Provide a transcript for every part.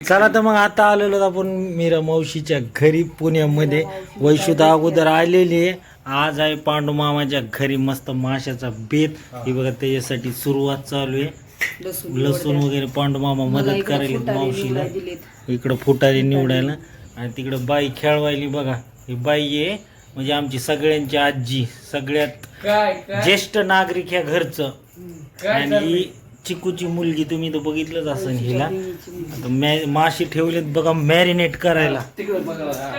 चला तर मग आता आलेलो आपण मीरा मावशीच्या घरी पुण्यामध्ये. वैशुदा अगोदर आलेली आहे. आज आहे पांडू मामाच्या घरी मस्त माशाचा बेत. हे. बघा त्याच्यासाठी सुरुवात चालू आहे. लसूण वगैरे पांडू मामा मदत करायला मावशीला. इकडं फुटारी निवडायला. आणि तिकडं बाई खेळवायली बघा. ही बाई आहे म्हणजे आमची सगळ्यांची आजी सगळ्यात ज्येष्ठ नागरिक ह्या घरचं. आणि चिकूची मुलगी तुम्ही तर बघितलंच असेल हिला. आता मॅ- मासे ठेवलेत बघा मॅरिनेट करायला. तिकडे बघा हा.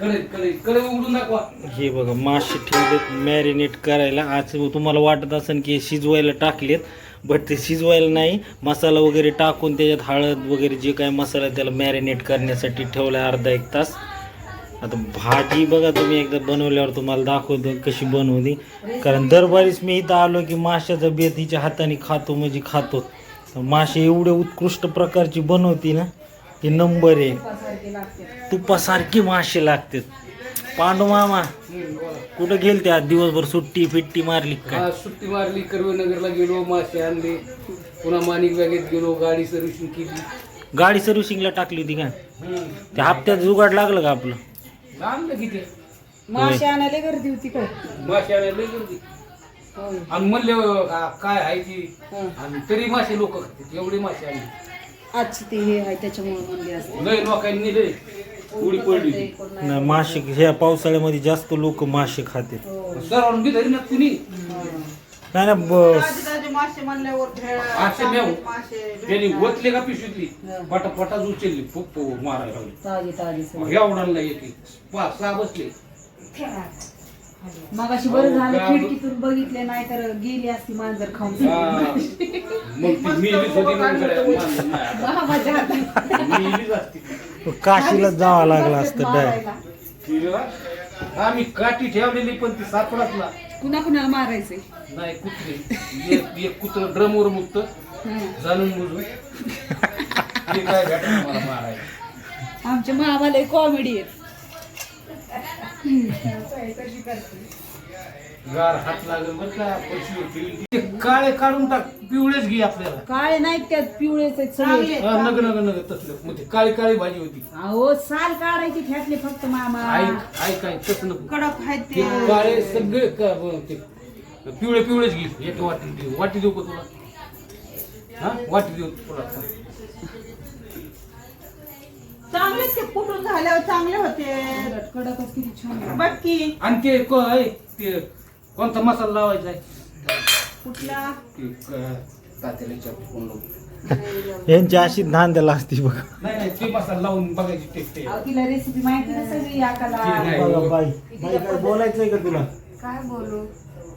कडे कडे कडे उघडून दाखवा. हे बघा मासे ठेवलेत मॅरिनेट करायला. आज तुम्हाला वाटत असेल की शिजवायला टाकलेत बट ते शिजवायला नाही. मसाला वगैरे टाकून त्याच्यात हळद वगैरे जे काय मसाला आहे त्याला मॅरिनेट करण्यासाठी ठेवला अर्धा एक तास. आता भाजी बघा तुम्ही एकदा बनवल्यावर तुम्हाला दाखवतो कशी बनवली. कारण दरबारीच मी इथं आलो की माशाचा बेत हिच्या हाताने खातो म्हणजे खातो. मासे एवढे उत्कृष्ट प्रकारची बनवती ना की नंबर आहे तुपासारखी मासे लागतात. पांडू मामा कुठं गेलते आज? दिवसभर सुट्टी फिट्टी मारली का सुट्टी मारली कर्वेनगरला गेलो मासे आणले. पुन्हा माणिक बॅगेत गेलो गाडी सर्व्हिसिंग केली. गाडी सर्व्हिसिंगला टाकली होती का? त्या हप्त्यात जुगाड लागलं का आपलं? आणलं किती मासे आणायला गर्दी होती काय? मासे आणायला लय गर्दी. होय. आणि म्हणले आ, काय आहे ती? हं. आणि तरी मासे लोक खातात एवढे मासे आणले. आजची ते हे आहे त्याच्यामुळे म्हणले असते. लय लोकांनी लय उडी पडली. नाही, मासे ह्या पावसाळ्यामध्ये जास्त लोक मासे खाते सर्वांना धरी ना कुणी? नाही ना बस मासे मेव. त्यांनी ओतले का पिशवीतली? पटा पटा उचलली फुप्प मारायला लागली ताजे ताजे मग ह्या उडाला येते पाच सहा बसले. मग अशी बरं झालं का- खिडकीतून बघितले नाही तर गेली असती मांजर खाऊन. हा. मग ती होती. मा- नाही. आता. असती. काशीला जावं लागलं असतं डाय मारायला. तिला आम्ही काठी ठेवलेली पण ती सापडतला. कुणा कुणाला मारायचंय? नाही कुत्रे. एक एक कुत्र ड्रमवर मुक्त. जाणून बुजून. ते काय भेटणार मला मारायला? आमचे मामाला कॉमेडी आहेत. गार हात लागेल बरं का ठेवली. ते काळे काढून टाक पिवळेच घे आपल्याला. काळे नाहीत त्यात पिवळेच आहेत सगळे. हा, नग नग नग तसलं. मग ते काळी काळी भाजी होती. अहो साल काढायची त्यातले फक्त मामा. ऐक ऐक ऐक तसं नको. कडक आहेत ते. काळे सगळे का- ब- ते पिवळे पिवळेच घे एक वाटी देऊ. वाटी देऊ का तुला? हा? वाटी देऊ तुला. चांगले ते कुठून झाल्यावर चांगले होते. कडकच किती छान आहे. बघ की आणि ते को- ऐ, ते कोणता मसाला लावायचा आहे? कुठला? ते क- तात्याला विचारतो कोण लावतो. यांची अशी धांद्याला असती बघा. नाही नाही ते मसाला लावून बघायची टेस्ट आहे. अहो, तिला रेसिपी माहिती ना सगळी याकाला ते नाही. बघा बाई. बाई काय बोलायचंय का तुला? काय बोलू?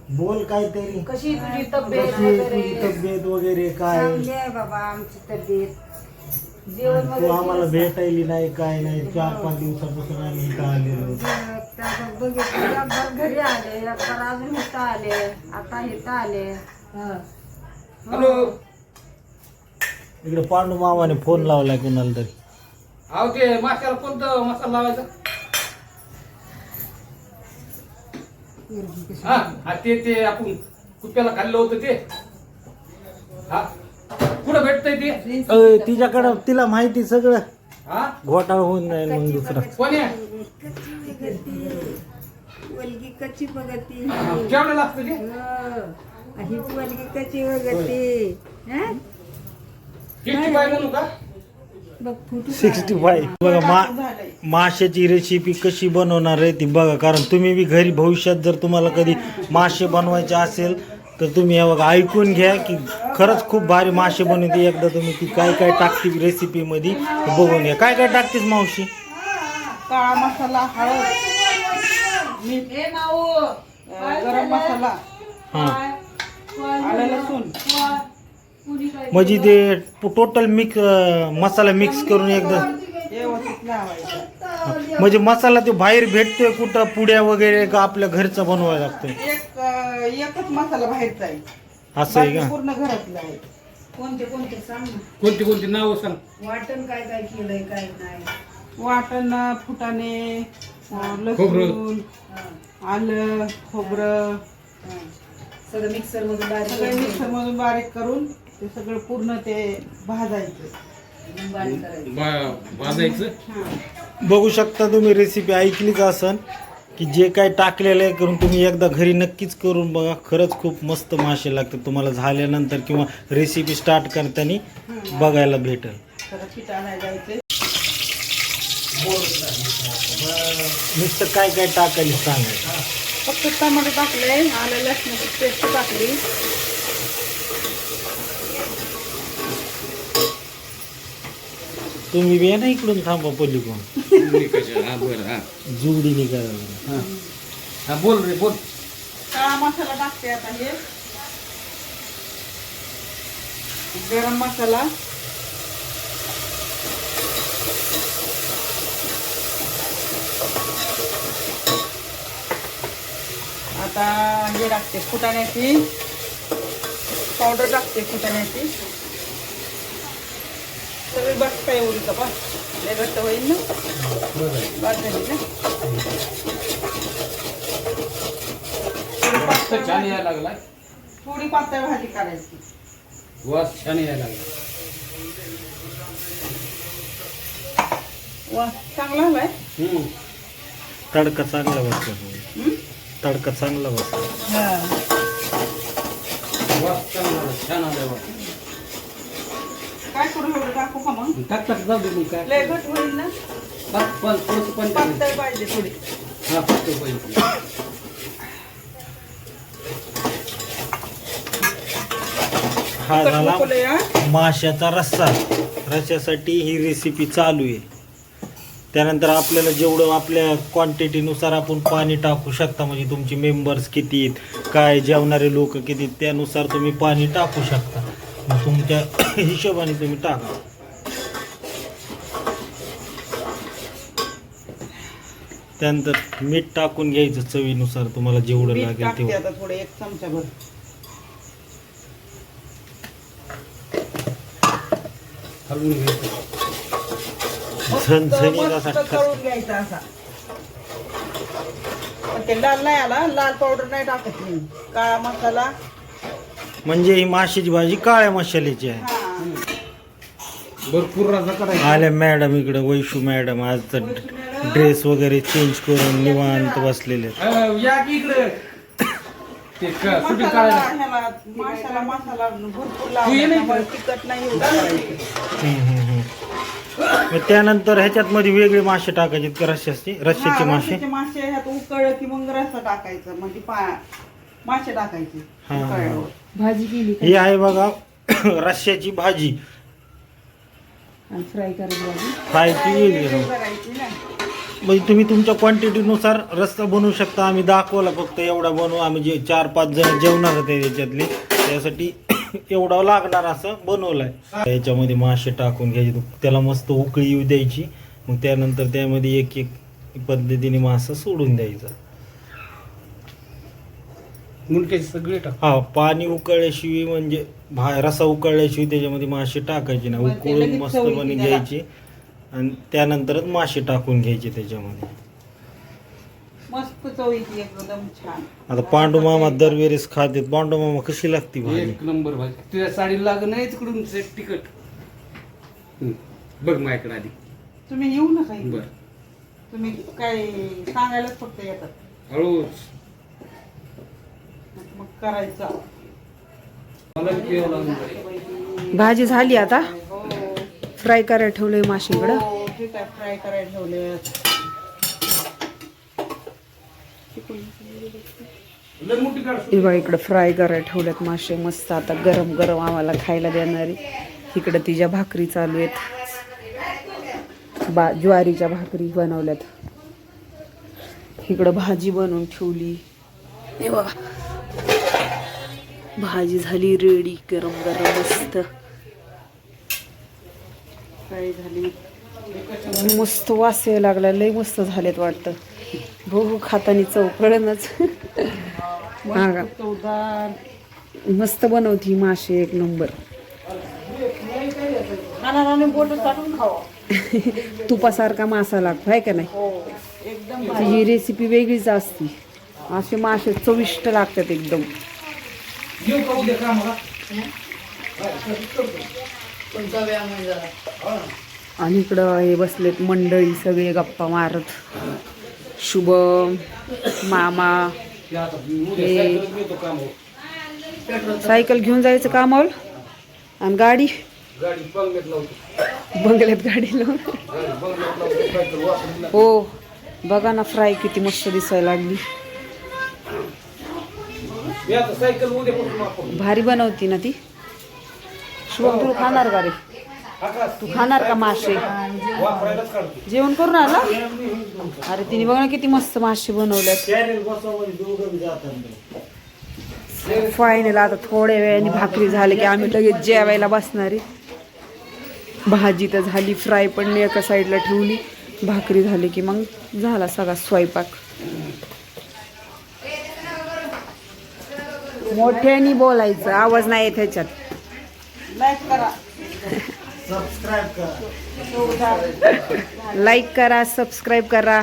बोल काहीतरी. कशी तुझी तब्येत कशी आहे तुझी वगैरे तब्येत वगैरे काय? चांगली आहे बाबा आमची तब्येत. जेवण तू आम्हाला भेटायली नाही काय नाही. चार पाच दिवसापासून आम्ही इथं आलेलो बघितलं एकदा घरी आले. एकदा अजून इथं आले. आता इथं आले. हॅलो. इकडे पांडू मामाने फोन लावलाय कुणाला तरी. अहो ते माशाला कोणतं मसाला लावायचा? हा हा, ते ते आपण कुत्याला खाल्लं होतं ते. हा कुठं भेटतंय ते? अय, तिच्याकडं तिला माहिती सगळं. हा? घोटाळ होऊन जाईल मग दुसरा. कोण? आहे मुलगी कच्ची बघती. केवढं लागतं ते? ही. मुलगी कच्ची बघती. फिफ्टी फाय म्हणू का? Sixty five. बघा मा माशाची रेसिपी कशी बनवणार आहे ती बघा कारण तुम्ही बी घरी भविष्यात जर तुम्हाला कधी मासे बनवायचे असेल तर तुम्ही हे बघा ऐकून घ्या की खरंच खूप भारी मासे बनवते. एकदा तुम्ही ती काय काय टाकते रेसिपीमध्ये बघून घ्या. काय काय टाकतेस मावशी? काळा मसाला हळद मीठ गरम मसाला. हां आलं लसूण म्हणजे ते टोटल मिक्स मसाला मिक्स करून एकदा म्हणजे मसाला ते बाहेर भेटतोय कुठं पुड्या वगैरे का आपल्या घरचा बनवायला लागतोय? एक एकच मसाला बाहेरचा आहे असं आहे बाकी का पूर्ण घरातला आहे. कोणते कोणते सांग ना. कोणती कोणती नावं सांग. वाटण काय काय केलंय काय नाही. वाटण फुटाणे अं. लसूण आलं खोबरं. हं. सगळं मिक्सरमध्ये बारीक सगळे मिक्सर मधून बारीक करून ते सगळं पूर्ण ते भाजायचं. बा- भाजायचं? बघू शकता तुम्ही रेसिपी ऐकलीच असन की जे काय टाकलेलं आहे करून तुम्ही एकदा घरी नक्कीच करून बघा. खरंच खूप मस्त मासे लागतात. तुम्हाला झाल्यानंतर किंवा रेसिपी स्टार्ट करताना बघायला भेटेल. पीठ आणायला नुसतं काय काय टाकायला सांगायचं फक्त टमाटर टाकले आलं लसणाची पेस्ट टाकली. तुम्ही बी ना इकडून थांबा पलीकडून. हा बरं हा. निघायला हा. हा बोल रे बोल. काळा मसाला टाकते आता हे. गरम मसाला. आता हे टाकते फुटाण्याची. पावडर टाकते फुटाण्याची. सगळी बसता एवढी का बस. लय घट्ट होईल ना? बस झाली ना? थोडी मस्त पातळ छान यायला लागलाय थोडी पातळ भाजी करायची. वास छान यायला लागला. वा चांगला आलाय? हम्म. तडका चांगला बसतो हं? तडका चांगला बसतो हा. वास चांगला आला, छान आलाय वास. काय करू एवढं टाकू का मग? टाक टाक जाऊ दे मग काय लय घट होईल ना? टाक पण थोडंसं पण टाक. पातळ पाहिजे. थोडी. हा फक्त पाहिजे. हा तिखट झाला नको लय, हा? माशाचा रस्सा. रश्श्यासाठी ही रेसिपी चालू आहे. त्यानंतर आपल्याला जेवढं आपल्या क्वांटिटीनुसार आपण पाणी टाकू शकता म्हणजे तुमचे मेंबर्स किती आहेत काय जेवणारे लोक किती आहेत, त्यानुसार तुम्ही पाणी टाकू शकता. तुमच्या हिशोबाने तुम्ही टाका. त्यानंतर मीठ टाकून घ्यायचं चवीनुसार तुम्हाला जेवढं मीठ लागेल टाकते तेवढं. आता थोडं एक चमचा भर. हलवून घ्यायचं. झणझणीत असा मस्त ठस तळून घ्यायचा असा. पण ते लाल नाही आला लाल पावडर नाही टाकत मी. काळा मसाला म्हणजे ही माशाची भाजी काळ्या मसाल्याची आहे हा भरपूर रजा करायचा आल्या मॅडम इकडे वैशू मॅडम आज तर ड्रेस वगैरे चेंज करून निवांत बसलेले आहेत. अं, या की इकडे ते का- कुठे मसाला काढायला ह्याला माशाला मसाला भरपूर तू ये नाही लावला इकडे. तिखट नाही एवढं करायचं. हम्म, हम्म, हम्म. मग त्यानंतर ह्याच्यात मध्ये वेगळे मासे टाकायचे का रश्श्याचे हा, मासे मासे ह्यात उकळलं की मग रस्सा टाकायचं म्हणजे पा मासे टाकायचे हा. भाजी केली ही आहे बघा रश्श्याची भाजी. आणि फ्राय करायची भाजी? वेगळी राहते. करायची ना. म्हणजे तुम्ही तुमच्या क्वांटिटीनुसार रस्ता बनवू शकता. आम्ही दाखवला फक्त एवढा बनवू. आम्ही जे चार पाच जण जेवणार होते त्याच्यातले. त्यासाठी एवढा लागणार असं बनवलंय. याच्यामध्ये मासे टाकून घ्यायचे. त्याला मस्त उकळी येऊ द्यायची. मग त्यानंतर त्यामध्ये एक एक पद्धतीने मासा सोडून द्यायचा. मुंडक्याचे सगळे टाक. हा पाणी उकळल्याशिवाय म्हणजे भा रसा उकळल्याशिवाय त्याच्यामध्ये मासे टाकायचे मग ते उकळून लगेच मस्त चव येते पाणी त्याला. घ्यायचे. आणि त्यानंतरच मासे टाकून घ्यायचे त्याच्यामध्ये. मस्त एकदम छान. आता पांडू मामा दरवेळेस खातात पांडू मामा कशी लागती भाजी? एक नंबर भाजी. तुझ्या साडीला लागत नाही तिकडून हम्म. बघ माझ्याकडे आधी. तुम्ही येऊ नका इथे. बर. तुम्ही काय सांगायलाच फक्त येतात. हळूच. करायचं. भाजी झाली आता. हो. फ्राय करायला ठेवलंय माशीकडं. हो ठीक आहे फ्राय करायला ठेवले हे बघा इकडं फ्राय करायला ठेवल्यात मासे. मस्त आता गरम गरम आम्हाला खायला देणारी. इकडं तिच्या भाकरी चालू आहेत. बा ज्वारीच्या भाकरी बनवल्यात. इकडं भाजी बनवून ठेवली. हे बघा. भाजी झाली रेडी गरम गरम मस्त. झाली? मस्त वास यायला लागला लय मस्त झालेत वाटतं. बघू खातानी चव कळणच हा मस्त बनवती मासे एक नंबर. तुपासारखा मासा लागतो आहे का नाही? हो तिची रेसिपी वेगळीच असती. असे मासे चविष्ट लागतात एकदम. येऊ का उद्या कामाला? आणि इकडं हे बसलेत मंडळी सगळे गप्पा मारत. शुभम मामा ते आता उद्या हे- सायकलच नेतो कामावर. सायकल घेऊन जायचं कामावर? आणि गाडी? गाडी बंगल्यात लावतो. बंगल्यात गाडी लावून गाडी बंगल्यात लावतो सायकल वापरून हो बघा ना फ्राय किती मस्त दिसायला लागली. भारी बनवती ना ती. शुभम तू खाणार का रे? तू खाणार का मासे? जेवण करून आला? अरे तिने बघा ना किती मस्त मासे बनवल्यात कॅरेल बसवा दोघं बी जातात फायनल आता थोड्या वेळाने भाकरी झाली की आम्ही लगेच जेवायला बसणार आहे. भाजी तर झाली फ्राय पण मी एका साईडला ठेवली. भाकरी झाली की मग झाला सगळा स्वयंपाक. मोठ्याने बोलायचं आवाज नाही येत ह्याच्यात. सबस्क्राईब करा. लाईक करा. सबस्क्राईब करा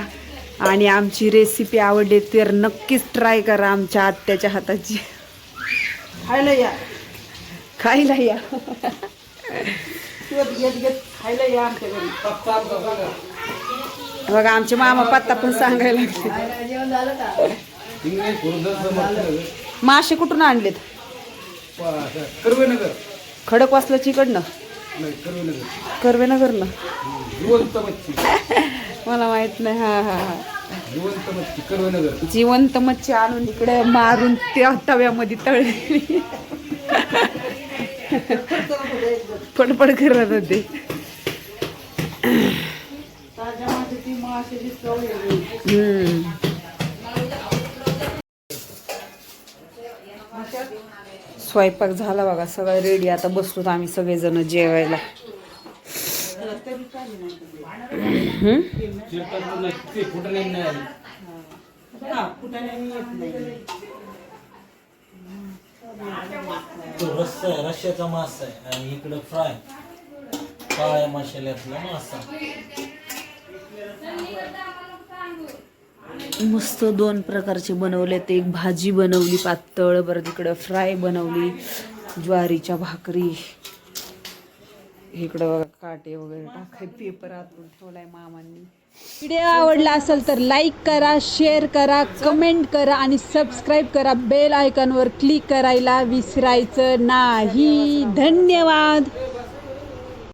आणि आमची रेसिपी आवडली तर नक्कीच ट्राय करा आमच्या आत्याच्या हाताची. खायला या. खायला या. खायला बघा. आमचे मामा पत्ता पण सांगायला लागले. मासे कुठून आणलेत? कर्वेनगर. खडक वाचलं इकडनं. कर्वेनगरनं. मला माहीत नाही हा हा हा. जिवंत मच्छी आणून इकडे मारून त्या तव्यामध्ये तळली. पडपड करत होते. हम्म. स्वयंपाक झाला बघा सगळं रेडी आता बसलो आम्ही सगळेजण जेवायला. तो रस्सा आहे रश्याचा मासा आहे आणि इकडं फ्राय. काळ्या मसाल्यातला मासा. मस्त दोन प्रकारचे बनवले ते एक भाजी बनवली पातळ बरं तिकडं फ्राय बनवली ज्वारीच्या भाकरी. इकडं बघा काटे वगैरे टाकाय पेपर आतून ठेवलाय मामांनी. व्हिडिओ आवडला असेल तर लाईक करा शेअर करा कमेंट करा आणि सबस्क्राईब करा. बेल आयकॉनवर क्लिक करायला विसरायचं नाही. धन्यवाद.